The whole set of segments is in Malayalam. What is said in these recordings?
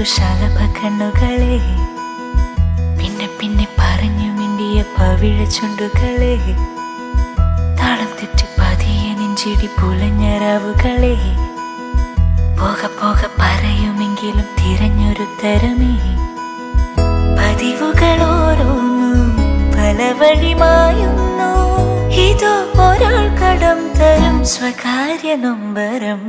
നൂറു കണ്ണുകളെ പിന്നെ പിന്നെ പറഞ്ഞു മിണ്ടിയ പവിഴ ചുണ്ടുകളെ. താളം തെറ്റി പതിയെ നെഞ്ചിടി പുലഞ്ഞരാവുകളെ പോക പോക പറയുമെങ്കിലും തിരഞ്ഞൊരു തരമേ പതിവുകൾ ഓരോന്നും പല വഴിമായുന്നു. ഇതോ ഒരാൾ കടം തരും സ്വകാര്യ നൊമ്പരം.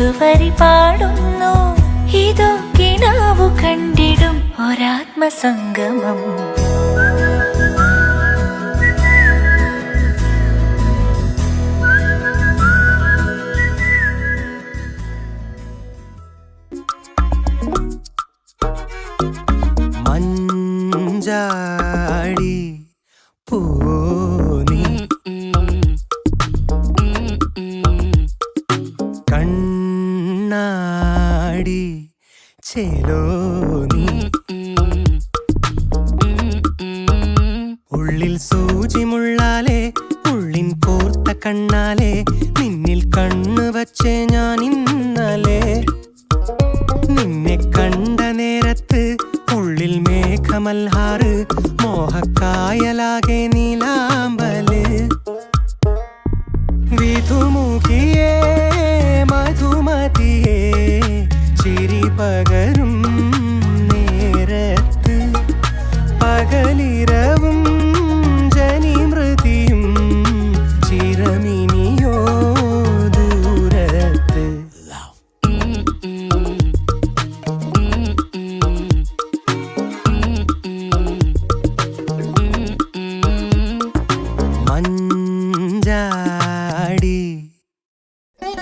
മൃദുവരി പാടുന്നു. ഇതോ കിണാവു കണ്ടിടും ഒരാത്മസംഗമം. മഞ്ചാടി ചെലോനി ഉള്ളിൽ സൂചിമുള്ളാലെ ഉള്ളിൻ കോർത്ത കണ്ണാലെ നിന്നിൽ കണ്ണു വച്ചേ ഞാൻ ഇന്നലെ. നിന്നെ കണ്ട നേരത്ത് ഉള്ളിൽ മേഘമൽഹാറ് മോഹക്കായലാകെ നീലാമ്പൽ വിധുമുഖിയേ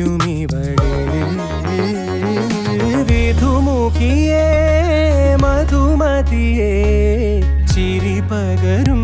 ചിരിക്കും ഇവൾ വിധുമുഖിയേ മധുമതിയേ ചിരി പകരും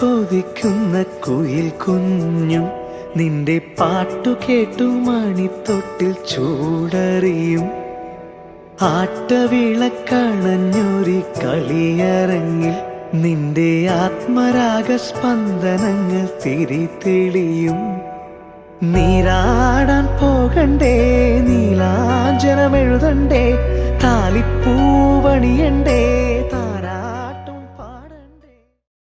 കൊതിക്കുന്ന കുയിൽ കുഞ്ഞും നിന്റെ പാട്ടു കേട്ടു മണിത്തൊട്ടിൽ ചൂടറിയും. ആട്ടവിളക്കണഞ്ഞൊരി കളിയരങ്ങിൽ നിന്റെ ആത്മരാഗ സ്പന്ദനങ്ങൾ തിരിതെളിയും. നീരാടാൻ പോകണ്ടേ നീലാഞ്ജനമെഴുതണ്ടേ താലിപ്പൂവണിയണ്ടേ